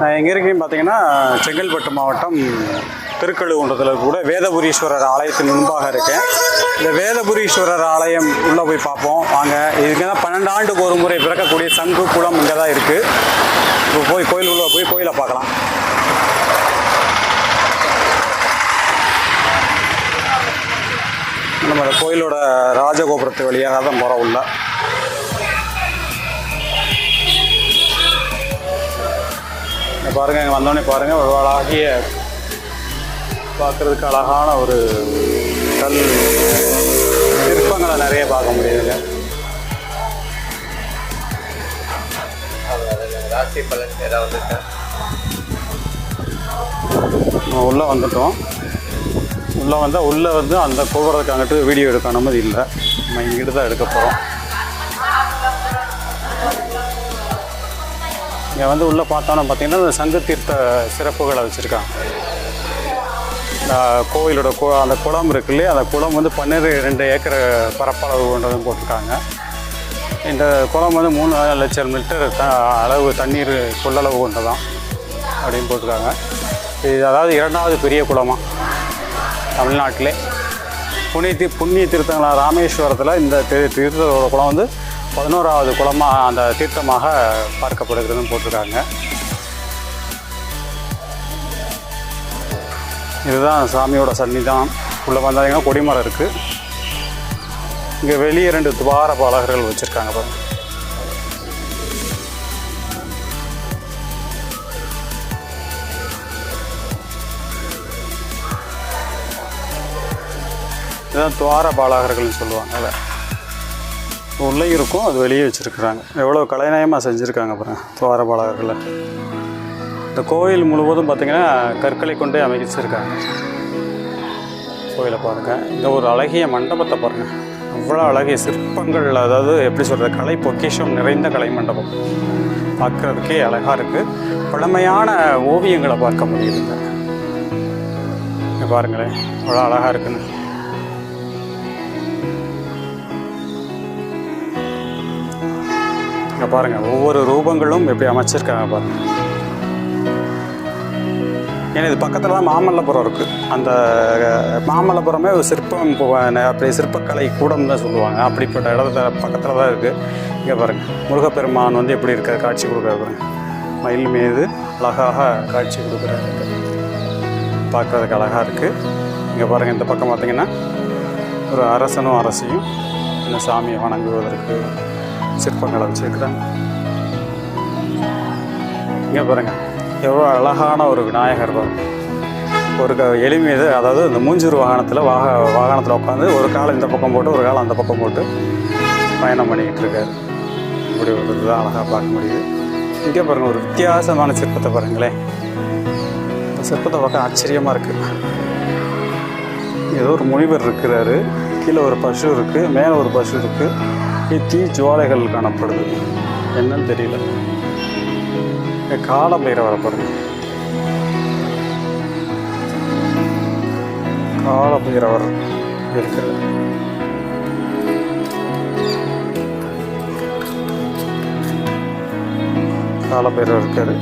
நான் எங்கே இருக்கேன்னு பார்த்தீங்கன்னா செங்கல்பட்டு மாவட்டம் திருக்கழுகுன்றத்தில் கூட வேதபுரீஸ்வரர் ஆலயத்தின் முன்பாக இருக்கேன். இந்த வேதபுரீஸ்வரர் ஆலயம் உள்ளே போய் பார்ப்போம். வாங்க. இதுக்கு தான் பன்னெண்டு ஆண்டுக்கு ஒரு முறை பிறக்கக்கூடிய சங்கு குளம் இங்கே தான் இருக்குது இப்போ போய் கோயில் உள்ள போய் கோயிலை பார்க்கலாம். நம்ம கோயிலோட ராஜகோபுரத்து வழியாக தான் போகிறோம் உள்ள. பாருங்கள் பாருங்க இங்கே வந்தோடனே பாருங்க ஒரு அழகிய பார்க்கறதுக்கு அழகான ஒரு கல். சிற்பங்களை நிறைய பார்க்க முடியுதுங்க. ராசி பலன் ஏதாவது இருக்கா உள்ளே வந்துட்டோம். உள்ளே வந்தால் உள்ளே வந்து அந்த கோபுரத்துக்கு அங்கிட்டு வீடியோ எடுக்க அனுமதி இல்லை. நம்ம இங்கிட்டு தான் எடுக்க போகிறோம் இங்கே வந்து உள்ளே பார்த்தோன்னா பார்த்தீங்கன்னா இந்த சங்கு தீர்த்த சிறப்புகளை வச்சுருக்காங்க. இந்த கோவிலோட கு அந்த குளம் இருக்கு இல்லையா? அந்த குளம் வந்து பன்னெண்டு ரெண்டு ஏக்கர் பரப்பளவு கொண்டதும் போட்டிருக்காங்க. இந்த குளம் வந்து மூணு லட்சம் லிட்டர் த அளவு தண்ணீர் கொள்ளளவு கொண்டதான் அப்படின்னு போட்டிருக்காங்க. இது அதாவது இரண்டாவது பெரிய குளமாக தமிழ்நாட்டிலே. புண்ணிய தீ புண்ணிய திருத்தங்களா ராமேஸ்வரத்தில் இந்த திரு தீர்த்தத்தோட குளம் வந்து பதினோராவது குளமாக அந்த தீர்த்தமாக பார்க்கப்படுகிறதுன்னு போட்டிருக்காங்க. இதுதான் சாமியோட சன்னிதான் உள்ளே வந்தாங்கன்னா கொடிமரம் இருக்குது இங்கே வெளியே ரெண்டு துவார பாலகர்கள் வச்சுருக்காங்க பாருங்க. இதுதான் துவார பாலகர்கள்னு சொல்லுவாங்க அதை உள்ளே இருக்கும் அது வெளியே வச்சுருக்குறாங்க. எவ்வளோ கலைநயமாக செஞ்சுருக்காங்க அப்புறம் துவாரபாலகர்களை இந்த கோயில் முழுவதும் பார்த்திங்கன்னா கற்களை கொண்டே அமைச்சிருக்காங்க. கோயிலை பாருங்கள் இந்த ஒரு அழகிய மண்டபத்தை பாருங்கள் அவ்வளோ அழகிய சிற்பங்கள் அதாவது எப்படி சொல்கிறது கலை பொக்கிஷம் நிறைந்த கலை மண்டபம். பார்க்குறதுக்கே அழகாக இருக்குது பழமையான ஓவியங்களை பார்க்க முடியுதுங்க பாருங்களேன் அவ்வளோ அழகாக இருக்குன்னு. பாருங்கள் ஒவ்வொரு ரூபங்களும் எப்படி அமைச்சிருக்காங்க பாருங்க. ஏன்னா இது பக்கத்தில் தான் மாமல்லபுரம் இருக்குது அந்த மாமல்லபுரமே ஒரு சிற்பம் அப்படி சிற்பக்கலை கூடம் தான் சொல்லுவாங்க. அப்படிப்பட்ட இடத்துல பக்கத்தில் தான் இருக்குது இங்கே பாருங்கள் முருகப்பெருமான் வந்து எப்படி இருக்க காட்சி கொடுக்குறாரு பாருங்கள் மயில் மீது அழகாக காட்சி கொடுக்குறாரு. பார்க்குறதுக்கு அழகாக இருக்குது இங்கே பாருங்கள் இந்த பக்கம் பார்த்தீங்கன்னா ஒரு அரசனும் அரசியும் இந்த சாமியை வணங்குவதற்கு சிற்பங்களை வச்சுருக்குறாங்க இங்கே பாருங்கள் எவ்வளோ அழகான ஒரு விநாயகர் பாருங்க ஒரு க மீது அதாவது இந்த மூஞ்சூர் வாகனத்தில் வாக வாகனத்தில் உட்காந்து ஒரு காலம் இந்த பக்கம் போட்டு ஒரு காலம் அந்த பக்கம் போட்டு பயணம் பண்ணிக்கிட்டு இருக்காரு. இப்படி ஒரு இதுதான் அழகாக பார்க்க முடியுது. இங்கே பாருங்கள் ஒரு வித்தியாசமான சிற்பத்தை பாருங்களேன். இந்த சிற்பத்தை பார்க்க ஆச்சரியமாக இருக்குது ஏதோ ஒரு முனிவர் இருக்கிறாரு. கீழே ஒரு பசு இருக்குது மேலே ஒரு பசு இருக்குது தீ ஜுவாலைகள் காணப்படுது. என்னன்னு தெரியல. கால பைரவரை பாருங்க கால பைரவர் இருக்கிறார் கால பைரவர் இருக்காரு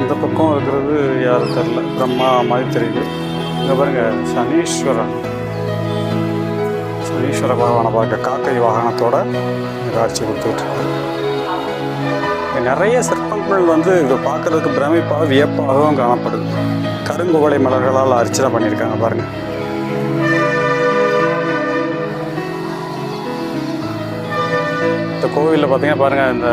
இந்த பக்கம் இருக்கிறது யாரும் தெரில பிரம்மா மாதிரி தெரியுது இங்கே பாருங்க சனீஸ்வரன். சனீஸ்வர பகவானை பார்க்க காக்கை வாகனத்தோட காட்சி கொடுத்துட்ருக்கோம் நிறைய சிற்பங்கள் வந்து இதை பார்க்கறதுக்கு பிரமிப்பாக வியப்பாகவும் காணப்படுது. கருங்குவளை மலர்களால் அர்ச்சனை பண்ணியிருக்காங்க பாருங்கள் இந்த கோவிலில் பார்த்தீங்கன்னா பாருங்கள் இந்த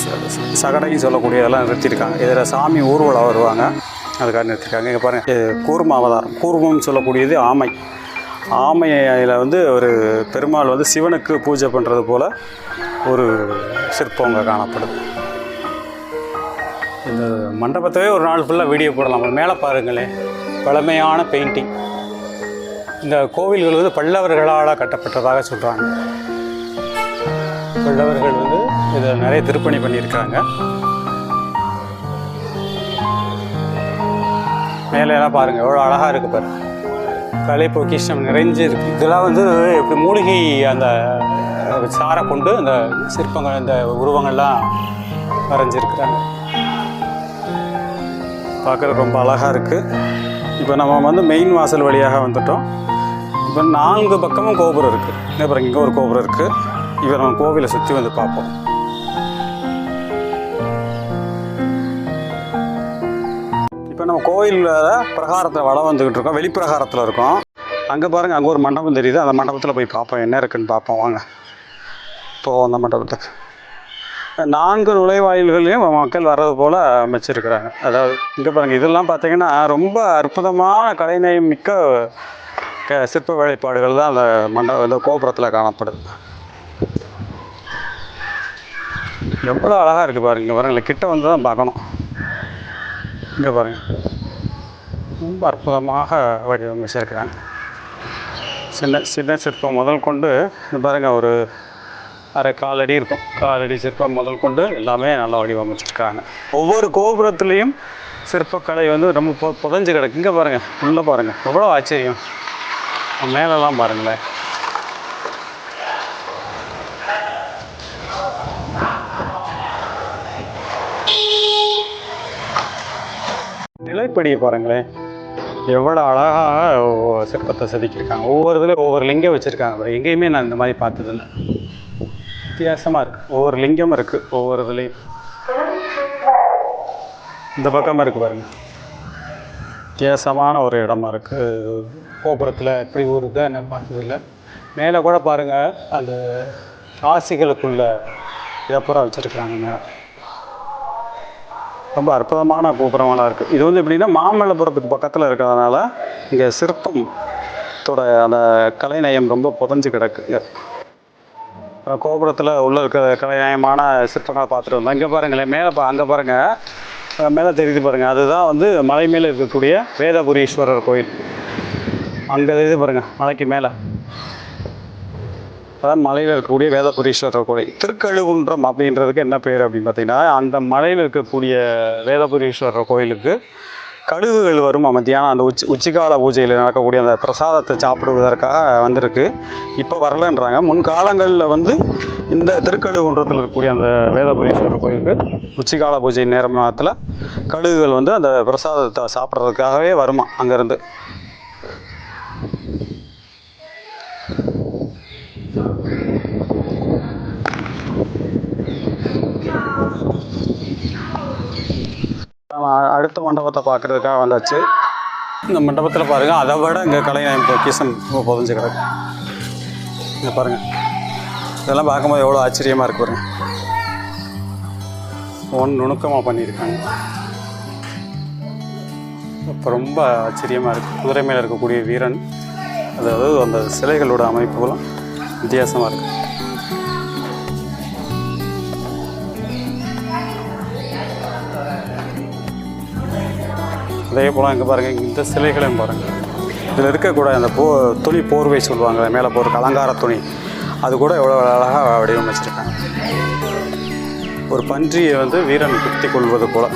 ச- சகடைன்னு சொல்லக்கூடிய இதெல்லாம் நிறுத்தியிருக்காங்க. இதில் சாமி ஊர்வலம் வருவாங்க. அதுக்காக நிறுத்திருக்காங்க இங்கே பாருங்கள் இது கூர்ம அவதாரம் கூர்மம்னு சொல்லக்கூடியது ஆமை. ஆமையில் வந்து ஒரு பெருமாள் வந்து சிவனுக்கு பூஜை பண்ணுறது போல் ஒரு சிற்பங்க காணப்படுது. இந்த மண்டபத்தவே ஒரு நாள் ஃபுல்லாக வீடியோ போடலாம். மேலே பாருங்களேன். பழமையான பெயிண்டிங் இந்த கோவில்கள் வந்து பல்லவர்களால் கட்டப்பட்டதாக சொல்கிறாங்க பல்லவர்கள் வந்து இதை நிறைய திருப்பணி பண்ணியிருக்காங்க. மேலே எல்லாம் எவ்வளோ அழகாக இருக்குது பாருங்கள் கலை பொக்கிஷம் நிறைஞ்சு இருக்கு இதெல்லாம் வந்து இப்படி மூலிகை அந்த சாரை கொண்டு அந்த சிற்பங்கள் அந்த உருவங்கள்லாம் வரைஞ்சிருக்கிறாங்க. பார்க்குறது ரொம்ப அழகாக இருக்குது இப்போ நம்ம வந்து மெயின் வாசல் வழியாக வந்துட்டோம். இப்போ நான்கு பக்கமும் கோபுரம் இருக்குது இங்கே பாருங்க இங்கே ஒரு கோபுரம் இருக்குது இப்போ நம்ம கோவிலை சுற்றி வந்து பார்ப்போம். கோயிலில் பிரகாரத்தில் வளம் வந்துக்கிட்டு இருக்கோம். வெளிப்பிரகாரத்தில் இருக்கோம். அங்கே பாருங்கள் அங்கே ஒரு மண்டபம் தெரியுது. அந்த மண்டபத்தில் போய் பார்ப்போம். என்ன இருக்குன்னு பார்ப்போம். வாங்க. போவோம் அந்த மண்டபத்துக்கு. நான்கு நுழைவாயில்களையும் மக்கள் வர்றது போல் அமைச்சிருக்கிறாங்க. அதாவது இங்கே பாருங்கள் இதெல்லாம் பார்த்தீங்கன்னா ரொம்ப அற்புதமான கலைநயம் மிக்க க சிற்ப வேலைப்பாடுகள் தான் அந்த மண்டபம் இந்த கோபுரத்தில் காணப்படுது. எவ்வளோ அழகாக இருக்குது பாருங்கள் இங்கே பாருங்களேன் கிட்ட வந்து தான் பார்க்கணும். இங்கே பாருங்க. ரொம்ப அற்புதமாக வடிவமைச்சிருக்கிறாங்க. சின்ன சின்ன சிற்பம் முதல் கொண்டு பாருங்கள் பாருங்க ஒரு அரை காலடி இருக்கும். காலடி சிற்பம் முதல் கொண்டு எல்லாமே நல்லா வடிவமைச்சிருக்காங்க ஒவ்வொரு கோபுரத்துலேயும் சிற்பக்கலை வந்து ரொம்ப பொ புதஞ்சு கிடக்கு. இங்கே பாருங்கள் உள்ளே பாருங்கள் எவ்வளோ ஆச்சரியம். மேலெல்லாம் பாருங்களேன். நிலைப்படியை பாருங்களேன். எவ்வளோ அழகாக சிற்பத்தை செதுக்கியிருக்காங்க. ஒவ்வொரு இதில் ஒவ்வொரு லிங்கம் வச்சுருக்காங்க எங்கேயுமே நான் இந்த மாதிரி பார்த்ததில்ல. வித்தியாசமாக இருக்குது ஒவ்வொரு லிங்கம் இருக்குது ஒவ்வொரு இதுலேயும். இந்த பக்கமாக இருக்குது பாருங்க. வித்தியாசமான ஒரு இடமா இருக்குது கோபுரத்தில் இப்படி ஒரு என்ன நான் பார்த்ததில்ல. மேலே கூட பாருங்கள் அந்த ராசிகளுக்குள்ள இதப்புறம் வச்சுருக்குறாங்க மேலே. ரொம்ப அற்புதமான கோபுரமெல்லாம் இருக்குது இது வந்து எப்படின்னா மாமல்லபுரத்துக்கு பக்கத்தில் இருக்கிறதுனால இங்கே சிற்பத்தோட அந்த கலைநயம் ரொம்ப புதஞ்சு கிடக்கு. கோபுரத்தில் உள்ள இருக்கிற கலைநயமான சிற்பங்களை பார்த்துட்டு வந்தோம். இங்கே பாருங்களேன் மேலே பா அங்கே பாருங்கள் மேலே தெரியுது பாருங்கள் அதுதான் வந்து மலை மேலே இருக்கக்கூடிய வேதபுரீஸ்வரர் கோயில். அங்கே தெரியுது பாருங்கள் மலைக்கு மேலே. அதான் மலையில் இருக்கக்கூடிய வேதபுரீஸ்வரர் கோயில் திருக்கழுகுன்றம் அப்படின்றதுக்கு என்ன பேர் அப்படின்னு பார்த்தீங்கன்னா அந்த மலையில் இருக்கக்கூடிய வேதபுரீஸ்வரர் கோயிலுக்கு கழுகுகள் வரும் மத்தியானம் அந்த உச்சி உச்சிகால பூஜையில் நடக்கக்கூடிய அந்த பிரசாதத்தை சாப்பிடுவதற்காக வந்திருக்கு. இப்போ வரலன்றாங்க. முன்காலங்களில் வந்து இந்த திருக்கழுகுன்றத்தில் இருக்கக்கூடிய அந்த வேதபுரீஸ்வரர் கோயிலுக்கு உச்சிகால பூஜை நேரத்தில் கழுகுகள் வந்து அந்த பிரசாதத்தை சாப்பிட்றதுக்காகவே வருமா அங்கேருந்து நம்ம அடுத்த மண்டபத்தை பார்க்குறதுக்காக வந்தாச்சு. இந்த மண்டபத்தில் பாருங்கள் அதை விட இங்கே கலைநயம் ரொம்ப புதஞ்சு கிடக்கு. இங்கே பாருங்கள் இதெல்லாம் பார்க்கும்போது எவ்வளோ ஆச்சரியமாக இருக்கு பாருங்க. ஒன் நுணுக்கமாக பண்ணியிருக்காங்க. இப்போ ரொம்ப ஆச்சரியமாக இருக்குது குதிரை மேலே இருக்கக்கூடிய வீரன் அதாவது அந்த சிலைகளோட அமைப்புகளும் வித்தியாசமாக இருக்குது அதே போல் இங்கே பாருங்கள் இந்த சிலைகளையும் பாருங்கள் இதில் இருக்கக்கூடிய அந்த போ துணி போர்வை சொல்லுவாங்க மேலே போகிற அலங்கார துணி. அது கூட எவ்வளோ அழகாக வடிவமைச்சிருக்காங்க. ஒரு பன்றியை வந்து வீரன் குத்தி கொள்வது போல்.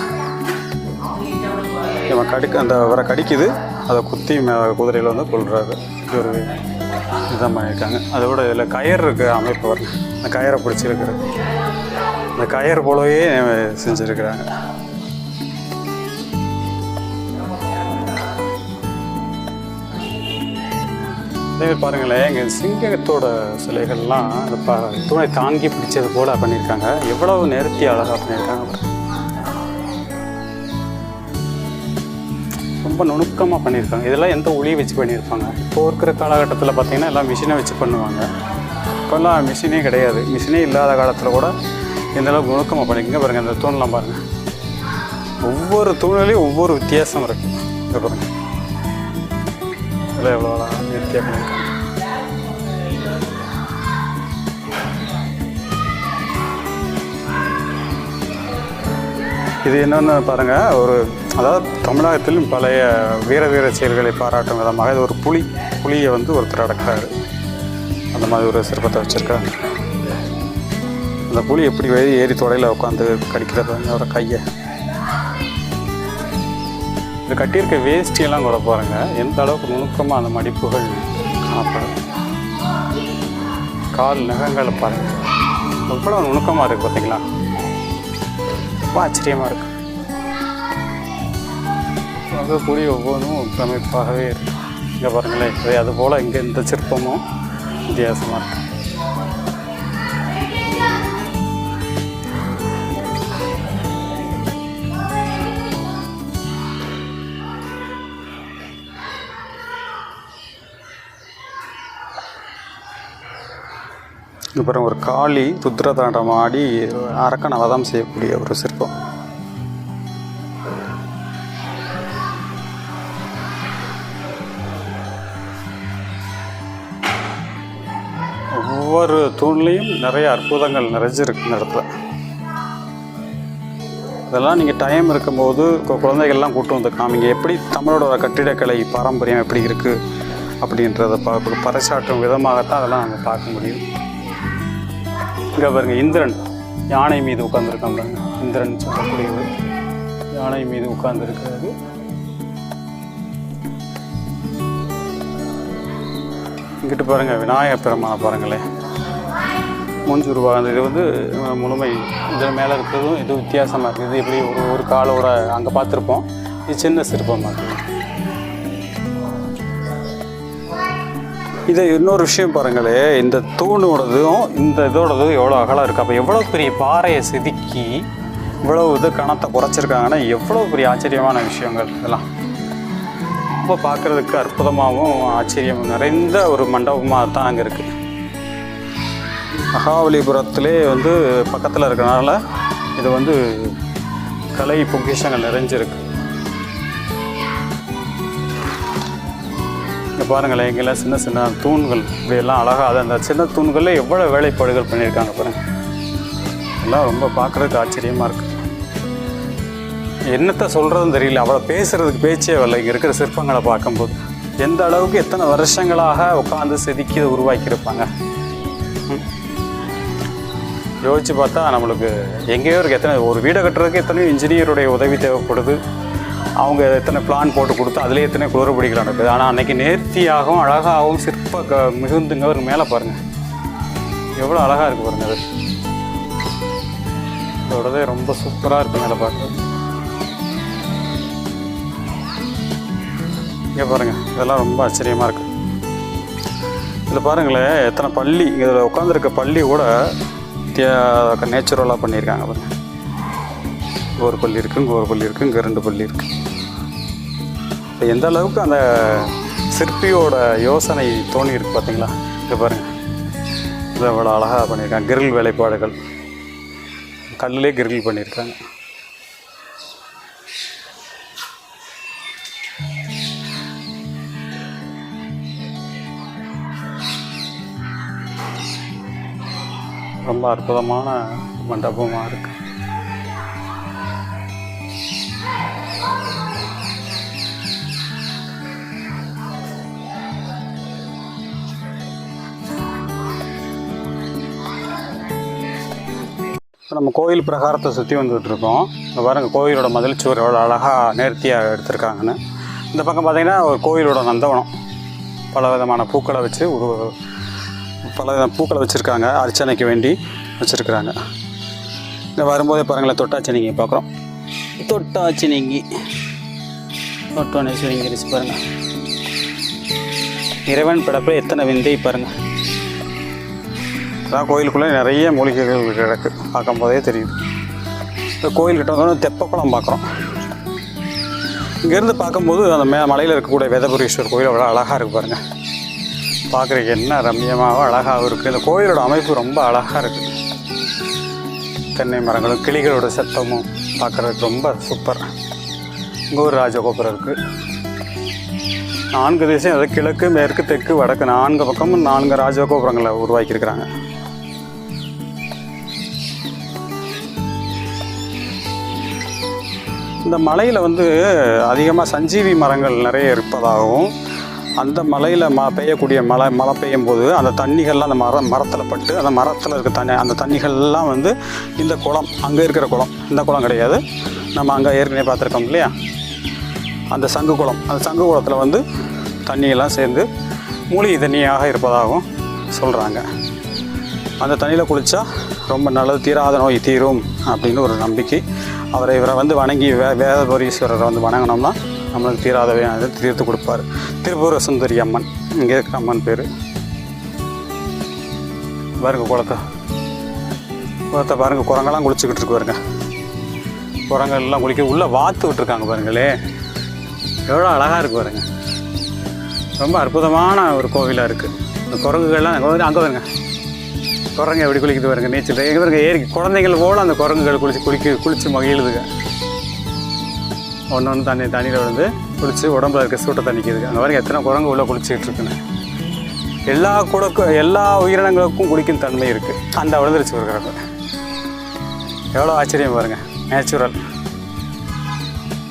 இவன் கடிக்க அந்த வர கடிக்குது அதை குத்தி குதிரையில் வந்து கொள்றாரு இது ஒரு இதுதான் பண்ணியிருக்காங்க. அதோட இதில் கயர் இருக்க அமைப்பு வரும் அந்த கயரை பிடிச்சிருக்கிறது அந்த கயர் போலவே செஞ்சுருக்கிறாங்க. அதே மாதிரி பாருங்களேன் எங்கள் சிங்கத்தோட சிலைகள்லாம் அந்த ப தூணை தாங்கி பிடிச்சது போல் பண்ணியிருக்காங்க. எவ்வளவு நேர்த்தி அழகாக பண்ணியிருக்காங்க ரொம்ப நுணுக்கமாக பண்ணியிருக்காங்க. இதெல்லாம் எந்த ஒளி வச்சு பண்ணியிருப்பாங்க? இப்போ இருக்கிற காலகட்டத்தில் பார்த்தீங்கன்னா எல்லாம் மிஷினை வச்சு பண்ணுவாங்க. இப்போல்லாம் மிஷினே கிடையாது. மிஷினே இல்லாத காலத்தில் கூட இந்தளவுக்கு நுணுக்கமாக பண்ணிக்கங்க பாருங்கள் இந்த தூண்லாம் பாருங்கள் ஒவ்வொரு தூணிலையும் ஒவ்வொரு வித்தியாசம் இருக்குது இங்கே பாருங்கள் இதெல்லாம் எவ்வளோ definitely. இது என்னென்னு பாருங்கள் ஒரு அதாவது தமிழகத்தில் பழைய வீர வீர செயல்களை பாராட்டும் விதமாக இது ஒரு புலி புலியை வந்து ஒருத்தர் அடக்குறாரு. அந்த மாதிரி ஒரு சிற்பத்தை வச்சுருக்காங்க. அந்த புலி எப்படி ஏறி தொடையில் உட்காந்து கடிக்கிறது அவரோட கையை. இது கட்டியிருக்க வேஷ்டியெல்லாம் கூட பாருங்கள் எந்த அளவுக்கு நுணுக்கமாக அந்த மடிப்புகள் காணப்படும். கால் நகங்களை பாருங்கள் எவ்வளோ நுணுக்கமாக இருக்குது பார்த்தீங்களா ரொம்ப ஆச்சரியமாக இருக்குது பார்க்கக்கூடிய ஒவ்வொன்றும் பிரமிப்பாகவே இருக்கு. இங்கே பாருங்களேன். அதுபோல் இங்கே இந்த சிற்பமும் வித்தியாசமாக இருக்குது அப்புறம் ஒரு காளி ருத்ரதாண்டம் ஆடி அரக்கனை வதம் செய்யக்கூடிய ஒரு சிற்பம். ஒவ்வொரு தூண்லேயும் நிறைய அற்புதங்கள் நிறைஞ்சிருக்கு இந்த இடத்துல. இதெல்லாம் நீங்கள் டைம் இருக்கும்போது குழந்தைகள்லாம் கூட்டு வந்து காமிங்க. எப்படி தமிழோட கட்டிடக்கலை பாரம்பரியம் எப்படி இருக்குது அப்படின்றத ப பறைசாற்றும் விதமாகத்தான் அதெல்லாம் நாங்கள் பார்க்க முடியும். இங்கே பாருங்க இந்திரன். யானை மீது உட்காந்துருக்கான் பாருங்க. இந்திரன் சொல்லக்கூடியது யானை மீது உட்கார்ந்துருக்கிறது இங்கிட்டு பாருங்க விநாயகர் பெருமான பாருங்களேன். மூஞ்சு உருவாக இது வந்து முழுமை. இதில் மேலே இருக்கிறதும் இது வித்தியாசமாக இருக்குது. இது எப்படி ஒரு ஒரு காலோட அங்கே பார்த்துருப்போம். இது சின்ன சிற்பமாக இருக்குது. இது இன்னொரு விஷயம் பாருங்களே இந்த தூணோடதும் இந்த இதோடதும் எவ்வளோ அகலம் இருக்குது அப்போ எவ்வளோ பெரிய பாறையை செதுக்கி இவ்வளோ இது கணத்தை குறைச்சிருக்காங்கன்னா எவ்வளோ பெரிய ஆச்சரியமான விஷயங்கள் இதெல்லாம். ரொம்ப பார்க்குறதுக்கு அற்புதமாகவும் ஆச்சரியம் நிறைந்த ஒரு மண்டபமாக தான் அங்கே இருக்குது மகாபலிபுரத்திலே வந்து பக்கத்தில் இருக்கிறனால இது வந்து கலை பொக்கிஷங்கள் நிறைஞ்சிருக்கு. இங்கே பாருங்களேன் இங்கெல்லாம் சின்ன சின்ன தூண்கள் இப்படியெல்லாம் அழகாக அது அந்த சின்ன தூண்களில் எவ்வளோ வேலைப்பாடுகள் பண்ணியிருக்காங்க பாருங்கள் எல்லாம் ரொம்ப பார்க்குறதுக்கு ஆச்சரியமாக இருக்குது என்னத்தை சொல்கிறதுன்னு தெரியல. அவ்வளோ பேசுகிறதுக்கு பேச்சே வரல. இங்கே இருக்கிற சிற்பங்களை பார்க்கும்போது. எந்த அளவுக்கு எத்தனை வருஷங்களாக உட்காந்து செதுக்கி உருவாக்கியிருப்பாங்க? யோசித்து யோசிச்சு பார்த்தா நம்மளுக்கு எங்கேயோ இருக்குது எத்தனை ஒரு வீடை கட்டுறதுக்கு எத்தனையோ இன்ஜினியருடைய உதவி தேவைப்படுது. அவங்க எத்தனை பிளான் போட்டு கொடுத்து அதிலே எத்தனை குளிர நடக்குது. ஆனால் அன்னைக்கு நேர்த்தியாகவும் அழகாகவும் சிற்ப க மிகுந்துங்க ஒரு மேலே பாருங்கள் எவ்வளோ அழகாக இருக்குது பாருங்கள் அது. இதோடதே ரொம்ப சூப்பராக இருக்குது மேலே பாருங்கள் இங்கே பாருங்கள் இதெல்லாம் ரொம்ப ஆச்சரியமாக இருக்குது இதில் பாருங்களேன் எத்தனை பள்ளி இதில் உட்காந்துருக்க பள்ளி கூட நேச்சுரலாக பண்ணியிருக்காங்க பாருங்கள் இங்கே ஒரு பள்ளி இருக்குது இங்கே ஒரு பள்ளி இருக்குது இங்கே ரெண்டு பள்ளி இருக்குது எந்த அளவுக்கு அந்த சிற்பியோட யோசனை தோணி இருக்கு பார்த்தீங்களா? இங்கே பாருங்கள் இது அவ்வளோ அழகாக பண்ணியிருக்காங்க. கிரில் வேலைப்பாடுகள். கல்லுலே கிரில் பண்ணியிருக்காங்க. ரொம்ப அற்புதமான மண்டபமாக இருக்குது இப்போ நம்ம கோயில் பிரகாரத்தை சுற்றி வந்துகிட்டு இருக்கோம். இங்க கோயிலோட மதில் சுவர் எவ்வளோ அழகாக நேர்த்தியாக எடுத்திருக்காங்கன்னு. இந்த பக்கம் பார்த்திங்கன்னா ஒரு கோயிலோட நந்தவனம். பல விதமான பூக்களை வச்சு ஒரு பல வித பூக்களை வச்சுருக்காங்க. அர்ச்சனைக்கு வேண்டி வச்சுருக்குறாங்க. இந்த வரும்போதே பாருங்களேன் தொட்டாச்சினிங்கி பார்க்குறோம் தொட்டாச்சினிங்கி தொட்டானேஸ்வரிங்க அரிசி பாருங்கள் இறைவன் படப்பில் எத்தனை விந்தை பாருங்கள் அதான் கோயிலுக்குள்ளே நிறைய மூலிகைகள் கிடக்கு. பார்க்கும் போதே தெரியுது. இந்த கோயில்கிட்ட வந்து தெப்பக்குளம் பார்க்குறோம். இங்கேருந்து பார்க்கும்போது அந்த மே மலையில் இருக்கக்கூடிய வேதபுரீஸ்வர் கோயில் அவ்வளோ அழகாக இருக்குது பாருங்கள் பார்க்குறதுக்கு என்ன ரம்மியமாகவும் அழகாகவும் இருக்குது இந்த கோயிலோட அமைப்பு ரொம்ப அழகாக இருக்குது தென்னை மரங்களும் கிளிகளோட சத்தமும் பார்க்குறதுக்கு ரொம்ப சூப்பர். இங்கே ஒரு ராஜகோபுரம் இருக்குது நான்கு திசையும் அதாவது கிழக்கு மேற்கு தெற்கு வடக்கு நான்கு பக்கமும் நான்கு ராஜகோபுரங்களை உருவாக்கியிருக்கிறாங்க. இந்த மலையில் வந்து அதிகமாக சஞ்சீவி மரங்கள் நிறைய இருப்பதாகவும் அந்த மலையில் ம பெய்யக்கூடிய மழை மழை பெய்யும் போது அந்த தண்ணிகள்லாம் அந்த மரம் மரத்தில் பட்டு அந்த மரத்தில் இருக்க தண்ணி அந்த தண்ணிகள்லாம் வந்து இந்த குளம் அங்கே இருக்கிற குளம் இந்த குளம் கிடையாது. நம்ம அங்கே ஏற்கனவே பார்த்துருக்கோம் இல்லையா? அந்த சங்கு குளம் அந்த சங்கு குளத்தில் வந்து தண்ணியெல்லாம் சேர்ந்து மூலிகை தண்ணியாக இருப்பதாகவும் சொல்கிறாங்க அந்த தண்ணியில் குளித்தா ரொம்ப நல்லது தீராத நோய் தீரும் அப்படின்னு ஒரு நம்பிக்கை அவரை இவரை வந்து வணங்கி வே வேதபுரீஸ்வரரை வந்து வணங்கினோம்னா நம்மளுக்கு தீராதவையானது தீர்த்து கொடுப்பார். திருப்பூர சுந்தரி அம்மன் இங்கே இருக்கிற அம்மன் பேர். பாருங்க குளத்தை. குளத்தை பாருங்க குரங்கெல்லாம் குளிச்சுக்கிட்டு இருக்கு பாருங்க. குரங்கள் எல்லாம் குளிக்க உள்ளே வாத்து விட்டுருக்காங்க பாருங்களே. எவ்வளோ அழகாக இருக்குது பாருங்க. ரொம்ப அற்புதமான ஒரு கோவிலாக இருக்குது இந்த குரங்குகள்லாம் அங்கே வந்து அங்கே குரங்கு எப்படி குளிக்குது பாருங்க நீச்சல். எங்கே பாருங்க ஏறி குழந்தைகள் போல அந்த குரங்குகள் குளிச்சு குளிக்க குளிச்சு மகிழுதுங்க. ஒன்று ஒன்று தண்ணி தண்ணியில் விழுந்து குளிச்சு உடம்புல இருக்க சூட்டை தண்ணிக்குதுங்க அந்த மாதிரி எத்தனை குரங்கு உள்ளே குளிச்சுக்கிட்டு இருக்குன்னு எல்லா குடக்கும் எல்லா உயிரினங்களுக்கும் குளிக்கும் தன்மை இருக்குது அந்த விழுந்துருச்சு இருக்கிறப்ப எவ்வளோ ஆச்சரியம் பாருங்கள் நேச்சுரல்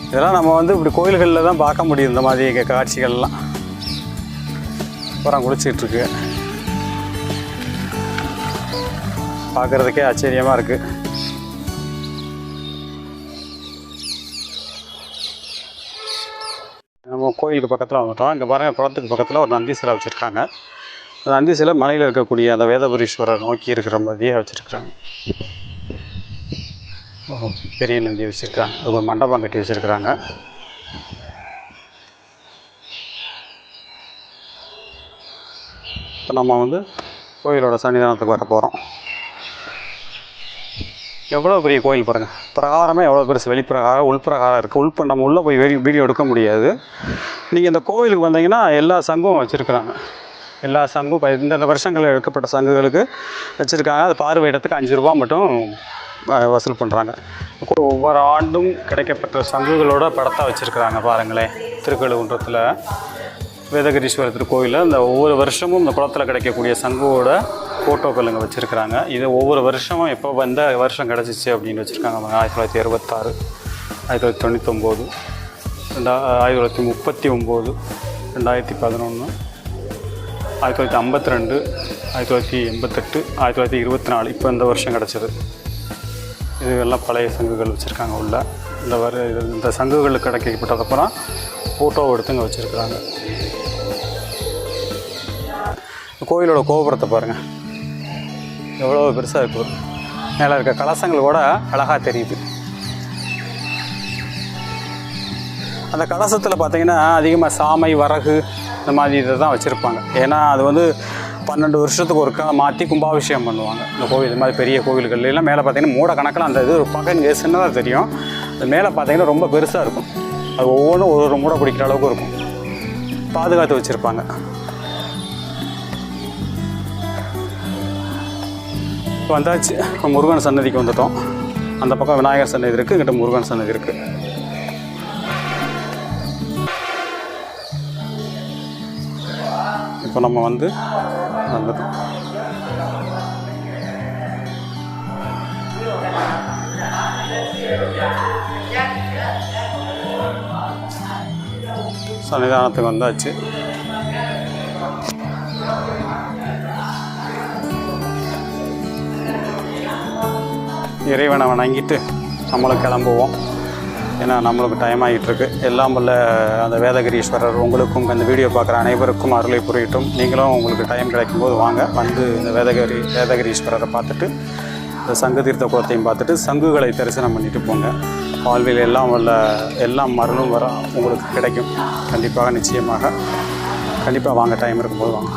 இதெல்லாம் நம்ம வந்து இப்படி கோயில்களில் தான் பார்க்க முடியும் இந்த மாதிரி காட்சிகள்லாம். அப்புறம் குளிச்சிட்டு பார்க்குறதுக்கே ஆச்சரியமாக இருக்குது நம்ம கோயிலுக்கு பக்கத்தில் வந்துட்டோம். இங்கே பாருங்கள் குளத்துக்கு பக்கத்தில் ஒரு நந்தி சிலை வச்சுருக்காங்க. அந்த நந்தி சிலை மலையில் இருக்கக்கூடிய அந்த வேதபுரீஸ்வரர் நோக்கி இருக்கிற மாதிரியே வச்சுருக்குறாங்க பெரிய நந்தி வச்சுருக்காங்க. ஒரு மண்டபம் கட்டி வச்சுருக்குறாங்க. இப்போ நம்ம வந்து கோயிலோட சன்னிதானத்துக்கு வர போகிறோம் எவ்வளோ பெரிய கோயில் பாருங்கள் பிரகாரமே எவ்வளோ பெருசு வெளிப்பிரகாரம் உள்பிரகாரம் இருக்குது உள்ப நம்ம உள்ளே போய் வெடி வீடியோ எடுக்க முடியாது. நீங்கள் இந்த கோயிலுக்கு வந்தீங்கன்னா எல்லா சங்கும் வச்சுருக்குறாங்க. எல்லா சங்கும் இப்போ இந்தந்த வருஷங்களில் எடுக்கப்பட்ட சங்குகளுக்கு வச்சுருக்காங்க. அது பார்வையிடத்துக்கு அஞ்சு ரூபா மட்டும் வசூல் பண்ணுறாங்க ஒவ்வொரு ஆண்டும் கிடைக்கப்பட்ட சங்குகளோட படத்தை வச்சுருக்குறாங்க பாருங்களேன். திருக்கழுகுன்றத்தில். வேதகிரீஸ்வரர் திருக்கோயிலில் இந்த ஒவ்வொரு வருஷமும் இந்த குளத்தில் கிடைக்கக்கூடிய சங்குவோட ஃபோட்டோக்கள் இங்கே வச்சுருக்குறாங்க. இது ஒவ்வொரு வருஷமும் எப்போ வந்த வருஷம் கிடச்சிச்சு அப்படின்னு வச்சுருக்காங்க. அவங்க ஆயிரத்தி தொள்ளாயிரத்தி அறுபத்தாறு ஆயிரத்தி தொள்ளாயிரத்தி தொண்ணூத்தொம்போது ரெண்டா ஆயிரத்தி தொள்ளாயிரத்தி முப்பத்தி ஒம்பது ரெண்டாயிரத்தி பதினொன்று ஆயிரத்தி தொள்ளாயிரத்தி ஐம்பத்தி ரெண்டு ஆயிரத்தி தொள்ளாயிரத்தி எண்பத்தெட்டு ஆயிரத்தி தொள்ளாயிரத்தி இருபத்தி நாலு இப்போ இந்த வருஷம் கிடச்சிது. இது எல்லாம் பழைய சங்குகள் வச்சுருக்காங்க உள்ள. இந்த வர இது இந்த சங்குகளுக்கு கிடைக்கப்பட்டதப்புறம் ஃபோட்டோ எடுத்து இங்கே வச்சுருக்குறாங்க. கோயிலோட கோபுரத்தை பாருங்கள் எவ்வளோ பெருசாக இருக்கும் மேலே இருக்க கலசங்கள் கூட அழகாக தெரியுது. அந்த கலசத்தில் பார்த்தீங்கன்னா அதிகமாக சாமை வரகு இந்த மாதிரி இதை தான் வச்சுருப்பாங்க. ஏன்னா அது வந்து பன்னெண்டு வருஷத்துக்கு ஒருக்கா மாற்றி கும்பாபிஷேகம் பண்ணுவாங்க. இந்த கோவில் இது மாதிரி பெரிய கோவில்கள் எல்லாம் மேலே பார்த்தீங்கன்னா மூட கணக்கில் அந்த இது பக்கம் இங்கே சின்னதாக தெரியும். அது மேலே பார்த்தீங்கன்னா ரொம்ப பெருசாக இருக்கும். அது ஒவ்வொன்றும் ஒரு ஒரு மூடை பிடிக்கிற அளவுக்கு இருக்கும். பாதுகாத்து வச்சுருப்பாங்க. வந்தாச்சு. முருகன் சன்னதிக்கு வந்துட்டோம். அந்த பக்கம் விநாயகர் சன்னதி இருக்குது இங்கிட்ட முருகன் சன்னதி இருக்குது இப்போ நம்ம வந்து வந்துட்டோம் சன்னிதானத்துக்கு வந்தாச்சு. இறைவனை வணங்கிட்டு நம்மளும் கிளம்புவோம். ஏன்னா நம்மளுக்கு டைம் ஆகிட்டுருக்கு எல்லாம் வல்ல அந்த வேதகிரீஸ்வரர் உங்களுக்கும் இந்த வீடியோ பார்க்குற அனைவருக்கும் அருளை புரியட்டும். நீங்களும் உங்களுக்கு டைம் கிடைக்கும்போது வாங்க. வந்து இந்த வேதகிரி வேதகிரீஸ்வரரை பார்த்துட்டு இந்த சங்கு தீர்த்த குளத்தையும் பார்த்துட்டு சங்குகளை தரிசனம் பண்ணிட்டு போங்க. வாழ்வில் எல்லாம் வல்ல எல்லாம் மருளும் வர உங்களுக்கு கிடைக்கும். கண்டிப்பாக நிச்சயமாக. கண்டிப்பாக வாங்க டைம் இருக்கும்போது வாங்க.